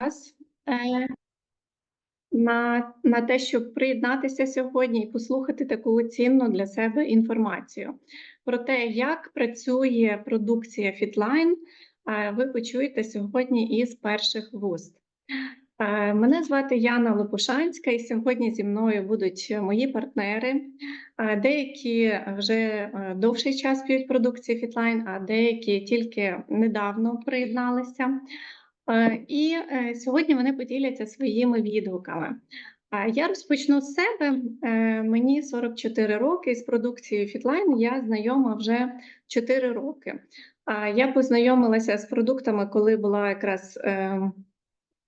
час е, на, на те, щоб приєднатися сьогодні і послухати таку цінну для себе інформацію. Про те, як працює продукція Fitline, е, ви почуєте сьогодні із перших вуст. Е, Мене звати Яна Лопушанська, і сьогодні зі мною будуть мої партнери. Деякі вже довший час п'ють продукцію Fitline, а деякі тільки недавно приєдналися. І е, сьогодні вони поділяться своїми відгуками. Я розпочну з себе. Е, Мені 44 роки з продукцією Fitline я знайома вже 4 роки. Я познайомилася з продуктами, коли була якраз е,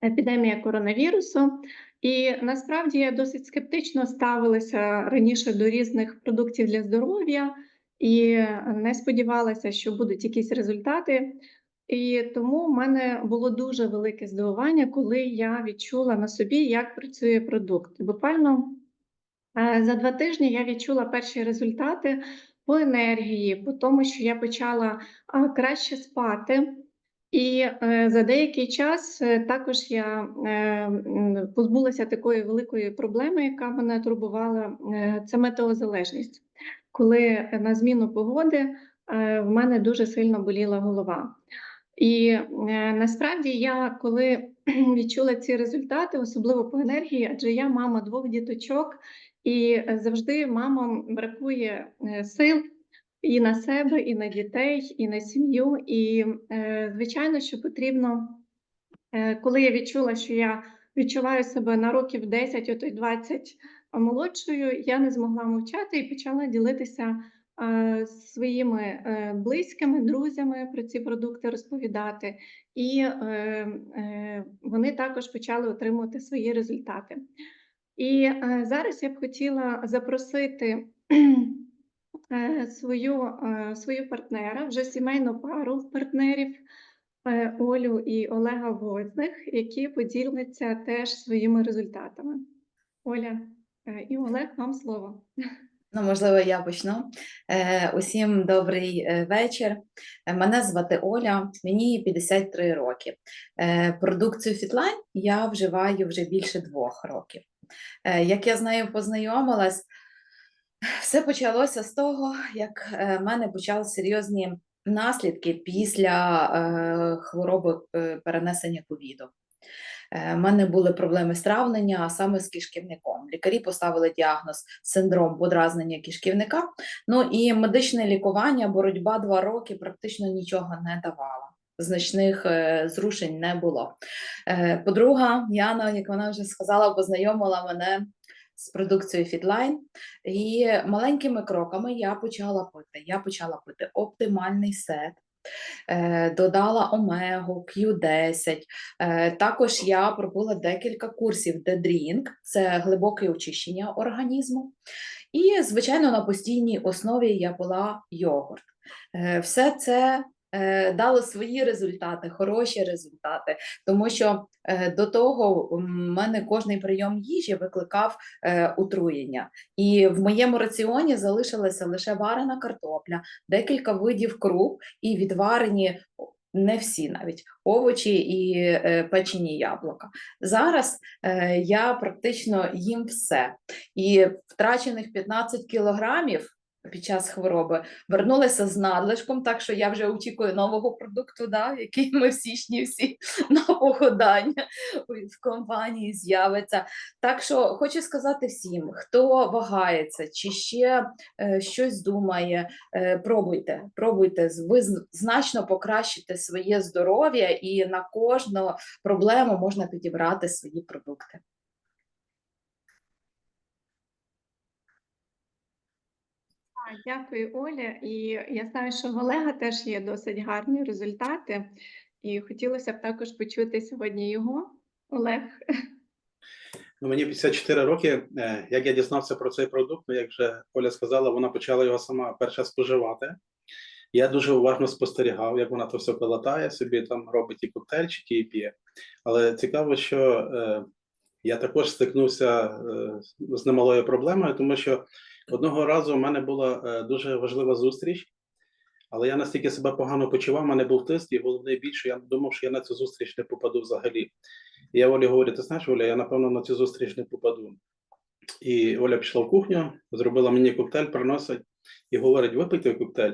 епідемія коронавірусу. І насправді я досить скептично ставилася раніше до різних продуктів для здоров'я і не сподівалася, що будуть якісь результати. І тому в мене було дуже велике здивування, коли я відчула на собі, як працює продукт. Буквально е, за два тижні я відчула перші результати по енергії, по тому, що я почала краще спати. І е, за деякий час е, також я позбулася такої великої проблеми, яка мене турбувала, це метеозалежність. Коли на зміну погоди в мене дуже сильно боліла голова. І е, насправді я коли відчула ці результати, особливо по енергії, адже я мама двох діточок, і завжди мамам бракує е, сил і на себе, і на дітей, і на сім'ю. І е, звичайно, що потрібно, е, коли я відчула, що я відчуваю себе на років 10, ото й 20 молодшою, я не змогла мовчати і почала ділитися своїми е, близькими, друзями про ці продукти розповідати, і е, е, вони також почали отримувати свої результати. І е, зараз я б хотіла запросити е, свою, е, свою партнера, вже сімейну пару партнерів е, Олю і Олега Возних, які поділяться теж своїми результатами. Оля е, і Олег, вам слово. Ну, можливо, я почну. Е, усім добрий е, вечір. Е, Мене звати Оля, мені 53 роки. Продукцію Fitline я вживаю вже більше двох років. Як я з нею познайомилась, все почалося з того, як в мене почали серйозні наслідки після хвороби перенесення ковіду. У мене були проблеми з травлення, а саме з кишківником. Лікарі поставили діагноз синдром подразнення кишківника. Ну і медичне лікування, боротьба два роки практично нічого не давала. Значних е, зрушень не було. Е, подруга Яна, як вона вже сказала, познайомила мене з продукцією Fitline. І маленькими кроками я почала пити. Я почала пити оптимальний сет. Е, Додала омегу, Q10. Е, Також я пробула декілька курсів D-Drink, це глибоке очищення організму. І, звичайно, на постійній основі я була йогурт. Е, Все це дало свої результати, хороші результати, тому що е, до того в мене кожний прийом їжі викликав е, отруєння. І в моєму раціоні залишилася лише варена картопля, декілька видів круп і відварені не всі навіть овочі і е, печені яблука. Зараз е, я практично їм все. І втрачених 15 кілограмів під час хвороби вернулася з надлишком, так що я вже очікую нового продукту, да, який ми в січні всі на похудання в компанії з'явиться. Так що хочу сказати всім, хто вагається чи ще е, щось думає, е, пробуйте, пробуйте, ви значно покращите своє здоров'я і на кожну проблему можна підібрати свої продукти. Дякую, Оля. І я знаю, що в Олега теж є досить гарні результати, і хотілося б також почути сьогодні його. Олег. Ну, мені 54 роки. Е, Як я дізнався про цей продукт, ну, як вже Оля сказала, вона почала його сама перша споживати. Я дуже уважно спостерігав, як вона то все колотає, собі там робить і коктейльчики, і п'є. Але цікаво, що е, я також стикнувся е, з немалою проблемою, тому що одного разу в мене була е, дуже важлива зустріч, але я настільки себе погано почував, в мене був тиск, і головне біль, що я думав, що я на цю зустріч не попаду взагалі. І я Олі говорю, ти знаєш, Оля, я напевно на цю зустріч не попаду. І Оля пішла в кухню, зробила мені коктейль, приносить і говорить: випий той коктейль.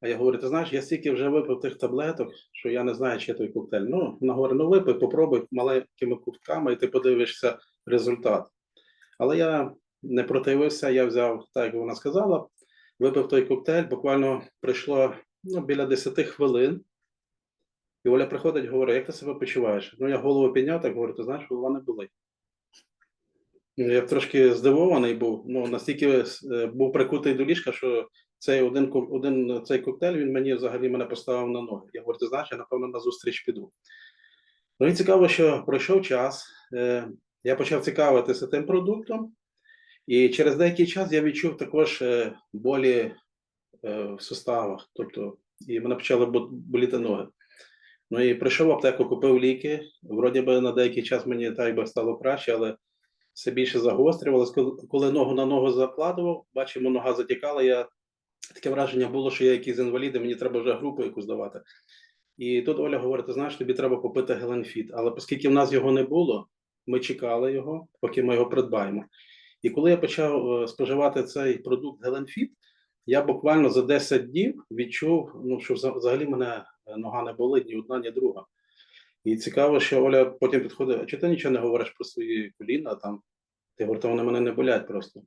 А я говорю, ти знаєш, я стільки вже випив тих таблеток, що я не знаю, чи той коктейль. Ну, вона говорить, ну випий, попробуй маленькими ковтками, і ти подивишся результат. Але я не противився, я взяв, так як вона сказала, випив той коктейль, буквально пройшло ну, біля 10 хвилин. І Оля приходить, говорить, як ти себе почуваєш? Ну, я голову підняв, так говорю, ти знаєш, голова не болить. Ну, Я трошки здивований був, ну, настільки е, був прикутий до ліжка, що цей один, один цей коктейль він мені взагалі мене поставив на ноги. Я говорю, ти знаєш, я напевно на зустріч піду. Ну і цікаво, що пройшов час, е, я почав цікавитися тим продуктом, і через деякий час я відчув також е, болі е, в суставах, тобто, і мене почали боліти ноги. Ну і прийшов в аптеку, купив ліки. Вроді би на деякий час мені так би стало краще, але все більше загострювалося. Коли, ногу на ногу закладував, бачимо, нога затікала. Я таке враження було, що я якийсь інвалід, і мені треба вже групу якусь давати. І тут Оля говорить: ти знаєш, тобі треба купити Геленфіт. Але оскільки в нас його не було, ми чекали його, поки ми його придбаємо. І коли я почав е, споживати цей продукт Геленфіт, я буквально за 10 днів відчув, ну, що взагалі мене е, нога не болить ні одна, ні друга. І цікаво, що Оля потім підходить, а чи ти нічого не говориш про свої коліна там? Ти говориш, вони мене не болять просто.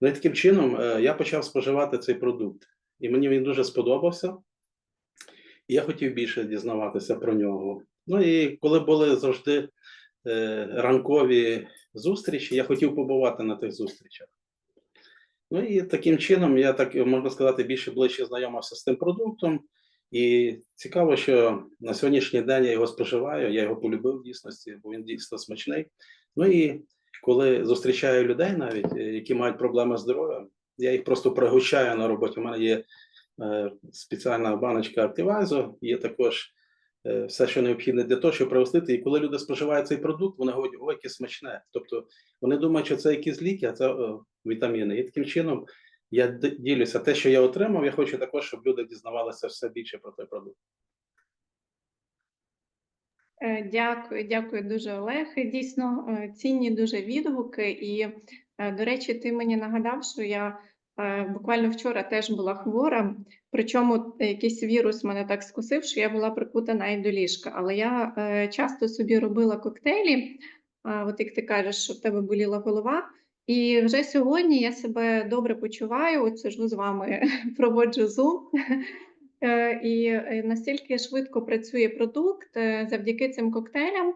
Ну і таким чином е, я почав споживати цей продукт. І мені він дуже сподобався. І я хотів більше дізнаватися про нього. Ну і коли були завжди ранкові зустрічі, я хотів побувати на тих зустрічах. Ну і таким чином я так можна сказати більше ближче знайомився з тим продуктом. І цікаво, що на сьогоднішній день я його споживаю, я його полюбив в дійсності, бо він дійсно смачний. Ну і коли зустрічаю людей, навіть е, які мають проблеми з здоров'ям, я їх просто пригощаю на роботі. У мене є е, спеціальна баночка Активайзо, є також е, все, що необхідне для того, щоб пригостити. І коли люди споживають цей продукт, вони говорять, ой, яке смачне. Тобто вони думають, що це якісь ліки, а це е, вітаміни. І таким чином я ділюся. Те, що я отримав, я хочу також, щоб люди дізнавалися все більше про той продукт. Е, Дякую, дякую дуже, Олег. Дійсно е, цінні дуже відгуки. І, е, до речі, ти мені нагадав, що я е, буквально вчора теж була хвора, причому якийсь вірус мене так скусив, що я була прикутана і до ліжка. Але я е, часто собі робила коктейлі, от як ти кажеш, що в тебе боліла голова. І вже сьогодні я себе добре почуваю. От сижу з вами, проводжу Zoom. Е, І е, настільки швидко працює продукт е, завдяки цим коктейлям, е,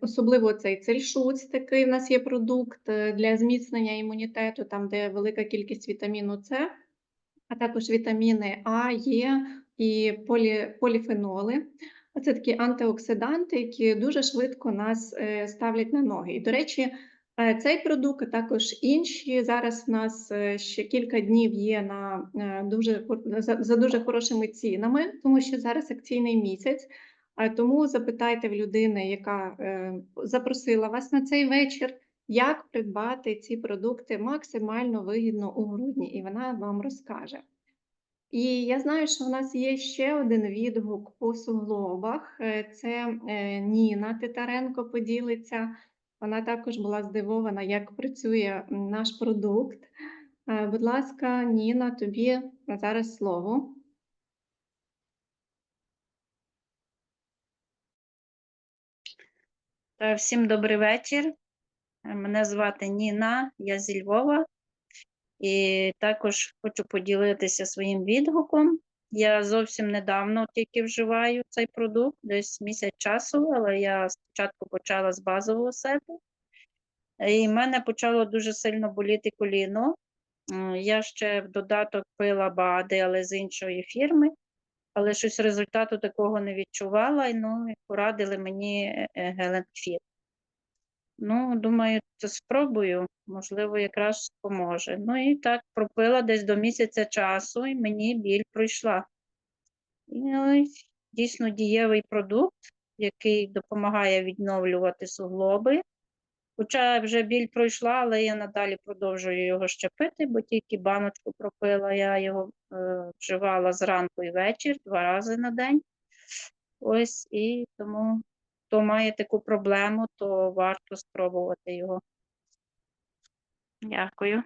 особливо цей цельшуц, такий в нас є продукт е, для зміцнення імунітету, там де велика кількість вітаміну С, а також вітаміни А, Е і полі, поліфеноли. Це такі антиоксиданти, які дуже швидко нас е, ставлять на ноги. І, до речі, Е, Цей продукт, а також інші зараз в нас е, ще кілька днів є на е, дуже за, за дуже хорошими цінами, тому що зараз акційний місяць. Тому запитайте в людини, яка е, запросила вас на цей вечір, як придбати ці продукти максимально вигідно у грудні, і вона вам розкаже. І я знаю, що в нас є ще один відгук по суглобах. Е, Це е, Ніна Титаренко поділиться. Вона також була здивована, як працює наш продукт. Будь ласка, Ніна, тобі зараз слово. Всім добрий вечір. Е, Мене звати Ніна, я зі Львова. І також хочу поділитися своїм відгуком. Я зовсім недавно тільки вживаю цей продукт, десь місяць часу, але я спочатку почала з базового сету. І в мене почало дуже сильно боліти коліно. Я ще в додаток пила БАДи, але з іншої фірми, але щось результату такого не відчувала, і ну, порадили мені е, Геленфіт. Ну, думаю, це спробую, можливо, якраз поможе. Ну і так пропила десь до місяця часу, і мені біль пройшла. І ну, дійсно дієвий продукт, який допомагає відновлювати суглоби. Хоча вже біль пройшла, але я надалі продовжую його ще пити, бо тільки баночку пропила, я його е, вживала зранку і вечір, два рази на день. Ось і тому хто має таку проблему, то варто спробувати його. Дякую.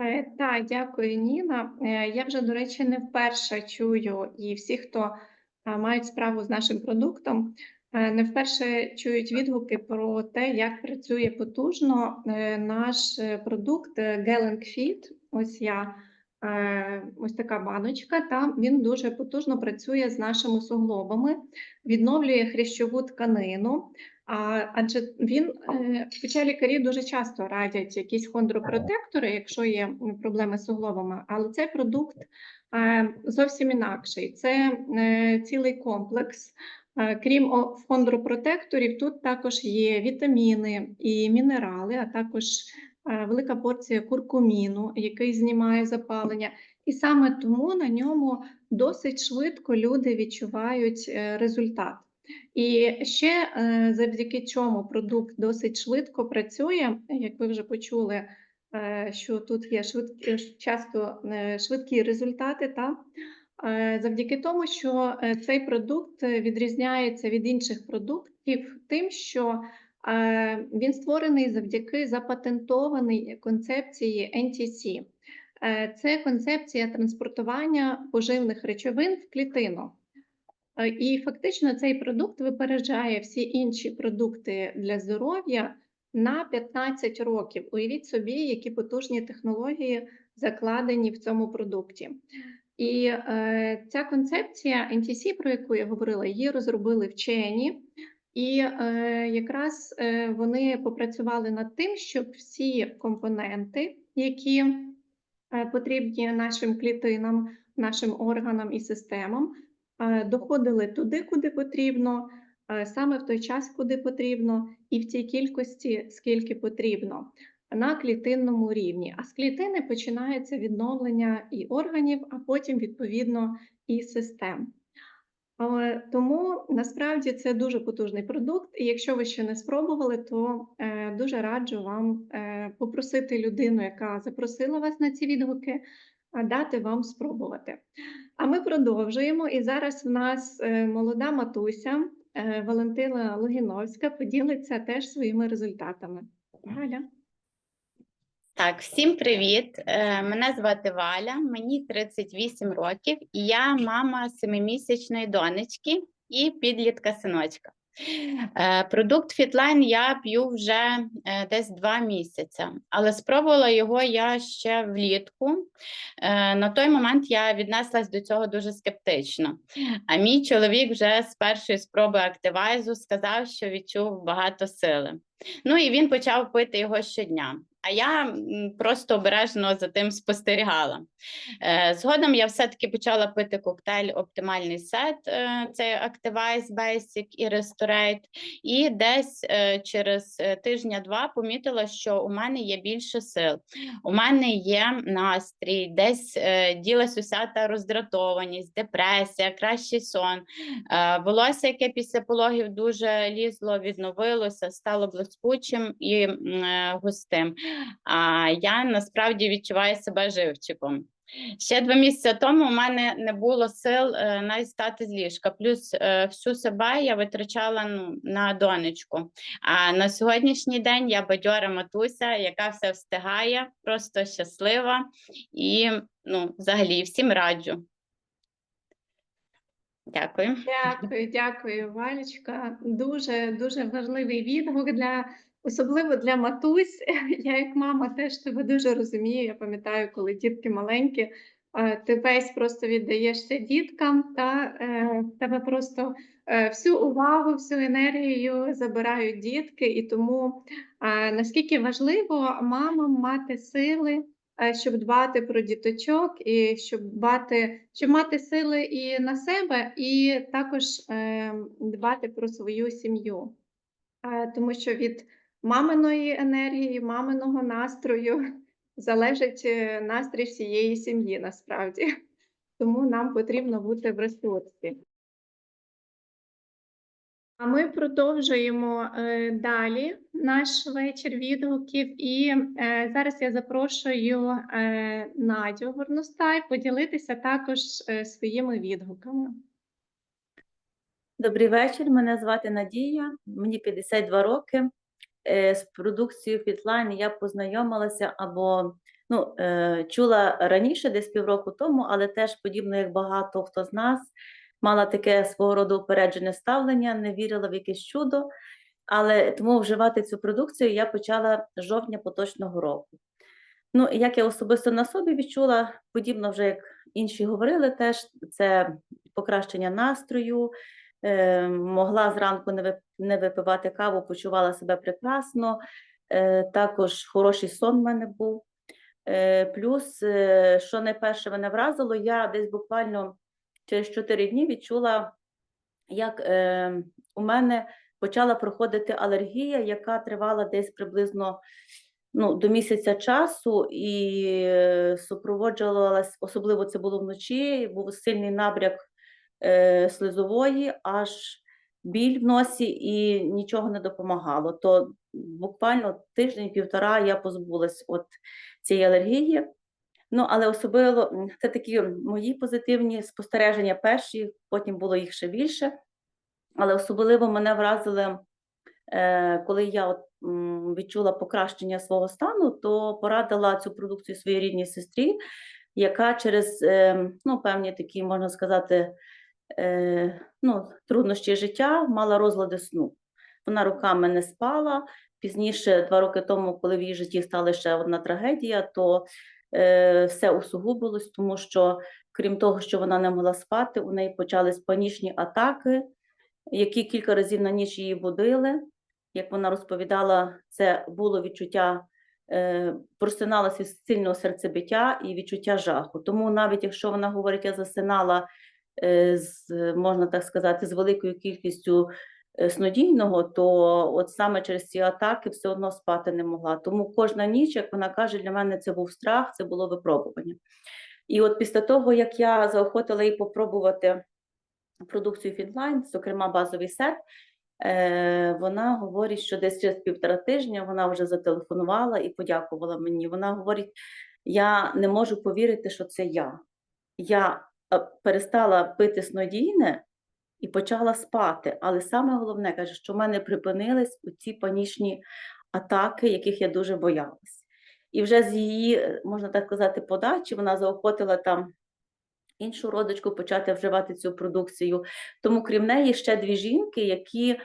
Е, Так, дякую, Ніна. Е, Я вже, до речі, не вперше чую, і всі, хто е, мають справу з нашим продуктом, не вперше чують відгуки про те, як працює потужно е, наш е, продукт е, Gelling Fit. Ось я е, ось така баночка. Та він дуже потужно працює з нашими суглобами, відновлює хрящову тканину. А, адже він, е, хоча лікарі дуже часто радять якісь хондропротектори, якщо є проблеми з суглобами, але цей продукт е, зовсім інакший. Це е, цілий комплекс. Е, Крім хондропротекторів, тут також є вітаміни і мінерали, а також е, велика порція куркуміну, який знімає запалення. І саме тому на ньому досить швидко люди відчувають е, результат. І ще завдяки чому продукт досить швидко працює, як ви вже почули, що тут є швидкі, часто швидкі результати, та? Е, завдяки тому, що е, цей продукт е, відрізняється від інших продуктів тим, що він створений завдяки запатентованій концепції NTC. Це концепція транспортування поживних речовин в клітину. І фактично цей продукт випереджає всі інші продукти для здоров'я на 15 років. Уявіть собі, які потужні технології закладені в цьому продукті. І е, ця концепція NTC, про яку я говорила, її розробили вчені, і е, якраз е, вони попрацювали над тим, щоб всі компоненти, які е, потрібні нашим клітинам, нашим органам і системам, е, доходили туди, куди потрібно, е, саме в той час, куди потрібно, і в тій кількості, скільки потрібно, на клітинному рівні. А з клітини починається відновлення і органів, а потім, відповідно, і систем. Тому насправді це дуже потужний продукт, і якщо ви ще не спробували, то е, дуже раджу вам е, попросити людину, яка запросила вас на ці відгуки, дати вам спробувати. А ми продовжуємо. І зараз в нас е, молода матуся Валентина Логіновська поділиться теж своїми результатами. Галя. Так, всім привіт. Е, Мене звати Валя, мені 38 років, і я мама семимісячної донечки і підлітка синочка. Е, Продукт Fitline я п'ю вже е, десь два місяці, але спробувала його я ще влітку. На той момент я віднеслась до цього дуже скептично. А мій чоловік вже з першої спроби активайзу сказав, що відчув багато сили. Ну і він почав пити його щодня. А я просто обережно за тим спостерігала. Е, Згодом я все-таки почала пити коктейль Оптимальний сет, е, це Activize Basic і Restorate. І десь е, через тижня-два помітила, що у мене є більше сил. У мене є настрій, десь ділась уся та роздратованість, депресія, кращий сон. Волосся, яке після пологів дуже лізло, відновилося, стало блискучим і густим. А я насправді відчуваю себе живчиком. Ще два місяці тому у мене не було сил е, навіть стати з ліжка. Плюс е, всю себе я витрачала ну, на донечку. А на сьогоднішній день я бадьора матуся, яка все встигає, просто щаслива і ну, взагалі всім раджу. Дякую. Дякую, дякую, Валечка. Дуже дуже важливий відгук для особливо для матусь. Я як мама теж тебе дуже розумію. Я пам'ятаю, коли дітки маленькі, ти весь просто віддаєшся діткам, та е, тебе просто е, всю увагу, всю енергію забирають дітки, і тому наскільки важливо мамам мати сили е, щоб дбати про діточок і щоб дбати, щоб мати сили і на себе, і також е, дбати про свою сім'ю. Тому що від маминої енергії, маминого настрою залежить е, настрій всієї сім'ї насправді. Тому нам потрібно бути в ресурсі. А ми продовжуємо е, далі наш вечір відгуків, і е, зараз я запрошую Надю Горностай поділитися також своїми відгуками. Добрий вечір. Мене звати Надія, мені 52 роки. Е, З продукцією Fitline я познайомилася або ну, е, чула раніше, десь півроку тому, але теж подібно як багато хто з нас, мала таке свого роду упереджене ставлення, не вірила в якесь чудо. Але тому вживати цю продукцію я почала з жовтня поточного року. Ну, як я особисто на собі відчула, подібно вже як інші говорили, теж це покращення настрою, могла зранку не, вип- не випивати каву, почувала себе прекрасно. Е, також хороший сон в мене був. Е, плюс, е, що найперше мене вразило, я десь буквально через 4 дні відчула, як е, у мене почала проходити алергія, яка тривала десь приблизно ну, до місяця часу, і е, супроводжувалась, особливо це було вночі, був сильний набряк е, слизової, аж біль в носі і нічого не допомагало. То буквально тиждень-півтора я позбулась от цієї алергії. Ну, але особливо це такі мої позитивні спостереження перші, потім було їх ще більше. Але особливо мене вразили, е, коли я відчула покращення свого стану, то порадила цю продукцію своїй рідній сестрі, яка через е, ну, певні такі, можна сказати, ну, труднощі життя мала розлади сну. Вона роками не спала. Пізніше, два роки тому, коли в її житті стала ще одна трагедія, то е, все усугубилось, тому що, крім того, що вона не могла спати, у неї почались панічні атаки, які кілька разів на ніч її будили. Як вона розповідала, це було відчуття, е, просиналася від сильного серцебиття і відчуття жаху. Тому навіть якщо вона говорить, я засинала е, з, можна так сказати, з великою кількістю е, снодійного, то от саме через ці атаки все одно спати не могла. Тому кожна ніч, як вона каже, для мене це був страх, це було випробування. І от після того, як я заохотила її попробувати продукцію Фінлайн, зокрема базовий сет, е, вона говорить, що десь через півтора тижня вона вже зателефонувала і подякувала мені. Вона говорить: я не можу повірити, що це я. Я е, перестала пити снодійне і почала спати. Але саме головне каже, що в мене припинились ці панічні атаки, яких я дуже боялась. І вже з її, е, можна так сказати, подачі вона заохотила там іншу родичку почати вживати цю продукцію. Тому крім неї ще дві жінки, які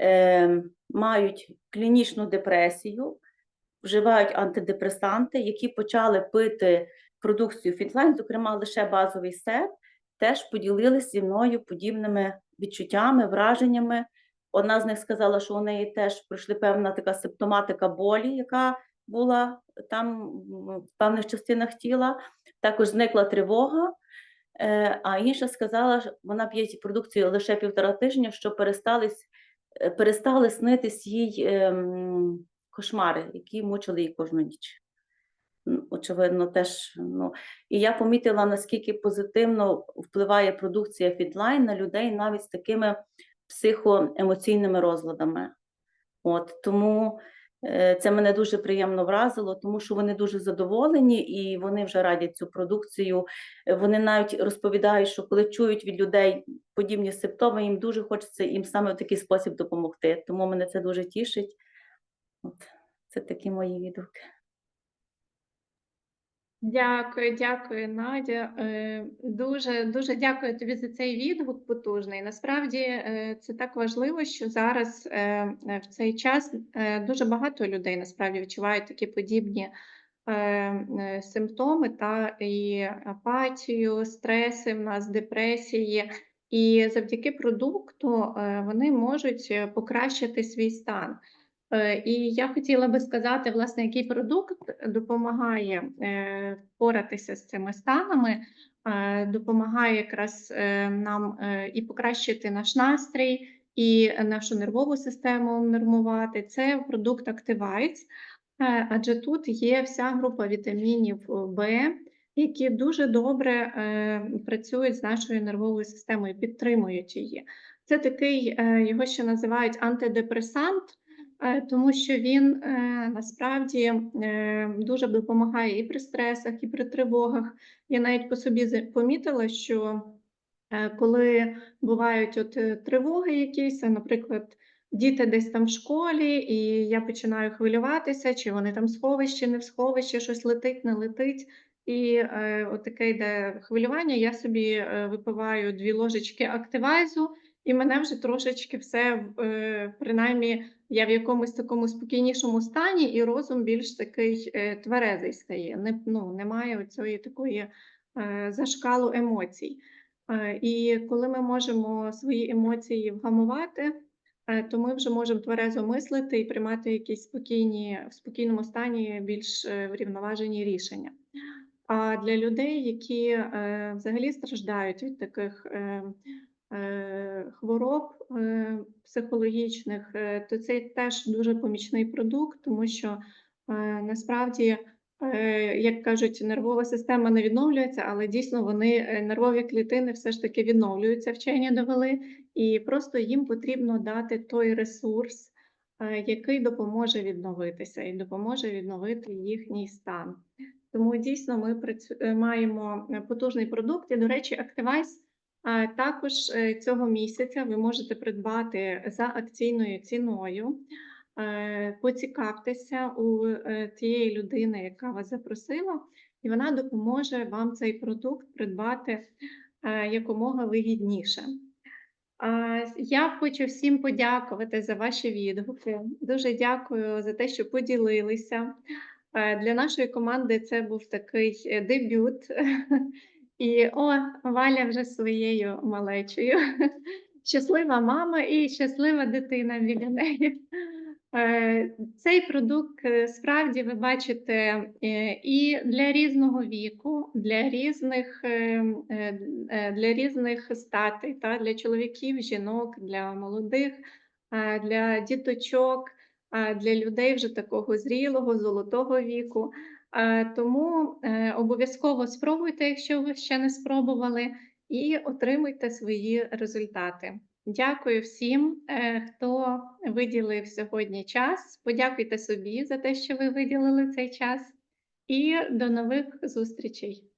е, мають клінічну депресію, вживають антидепресанти, які почали пити продукцію Фітлайн, зокрема лише базовий сет, теж поділилися зі мною подібними відчуттями, враженнями. Одна з них сказала, що у неї теж пройшли певна така симптоматика болі, яка була там в певних частинах тіла. Також зникла тривога. Е, А інша сказала, що вона п'є ці продукцію лише півтора тижня, що перестали, с- е, перестали снитись їй ем, кошмари, які мучили її кожну ніч. Очевидно, теж. Ну, і я помітила, наскільки позитивно впливає продукція Фідлайн на людей навіть з такими психоемоційними розладами. От, тому е, це мене дуже приємно вразило, тому що вони дуже задоволені і вони вже радять цю продукцію. Е, Вони навіть розповідають, що коли чують від людей подібні симптоми, їм дуже хочеться їм саме в такий спосіб допомогти. Тому мене це дуже тішить. От, це такі мої відгуки. Дякую, дякую, Надя. Е, Дуже дуже дякую тобі за цей відгук потужний. Насправді е, це так важливо, що зараз е, в цей час дуже багато людей насправді відчувають такі подібні симптоми та і апатію, стреси в нас, депресії. І завдяки продукту вони можуть покращити свій стан. Е, І я хотіла би сказати, власне, який продукт допомагає е, впоратися з цими станами, е, допомагає якраз нам і покращити наш настрій, і нашу нервову систему нормувати. Це продукт Activites, адже тут є вся група вітамінів В, які дуже добре працюють з нашою нервовою системою, підтримують її. Це такий, його ще називають антидепресант. Е, Тому що він е, насправді е, дуже допомагає і при стресах, і при тривогах. Я навіть по собі помітила, що Коли бувають от тривоги якісь, наприклад, діти десь там в школі, і я починаю хвилюватися, чи вони там в сховищі, не в сховищі, щось летить, не летить. І е, от таке йде хвилювання. Я собі випиваю дві ложечки активайзу, і мене вже трошечки все, е, принаймні, я в якомусь такому спокійнішому стані, і розум більш такий е, тверезий стає. Не, ну, немає цієї такої е, зашкалу емоцій. І коли ми можемо свої емоції вгамувати, то ми вже можемо тверезо мислити і приймати якісь спокійні, в спокійному стані більш врівноважені рішення. А для людей, які взагалі страждають від таких хвороб е, психологічних, е, то це теж дуже помічний продукт, тому що е, насправді, е, як кажуть, нервова система не відновлюється, але дійсно вони е, нервові клітини все ж таки відновлюються, вчені довели, і просто їм потрібно дати той ресурс, е, який допоможе відновитися і допоможе відновити їхній стан. Тому дійсно ми працю... е, маємо е, потужний продукт. І, до речі, Activize також е, цього місяця ви можете придбати за акційною ціною. Е, Поцікавтеся у е, тієї людини, яка вас запросила, і вона допоможе вам цей продукт придбати якомога вигідніше. Я хочу всім подякувати за ваші відгуки. Дуже дякую за те, що поділилися. Для нашої команди це був такий дебют. І о, Валя вже своєю малечею. Щаслива мама і щаслива дитина біля неї. Е, Цей продукт е, справді ви бачите е, і для різного віку, для різних, для різних статей, та, для чоловіків, жінок, для молодих, для діточок, для людей вже такого зрілого, золотого віку. Е, Тому е, обов'язково спробуйте, якщо ви ще не спробували, і отримуйте свої результати. Дякую всім, е, хто виділив сьогодні час. Подякуйте собі за те, що ви виділили цей час, і до нових зустрічей.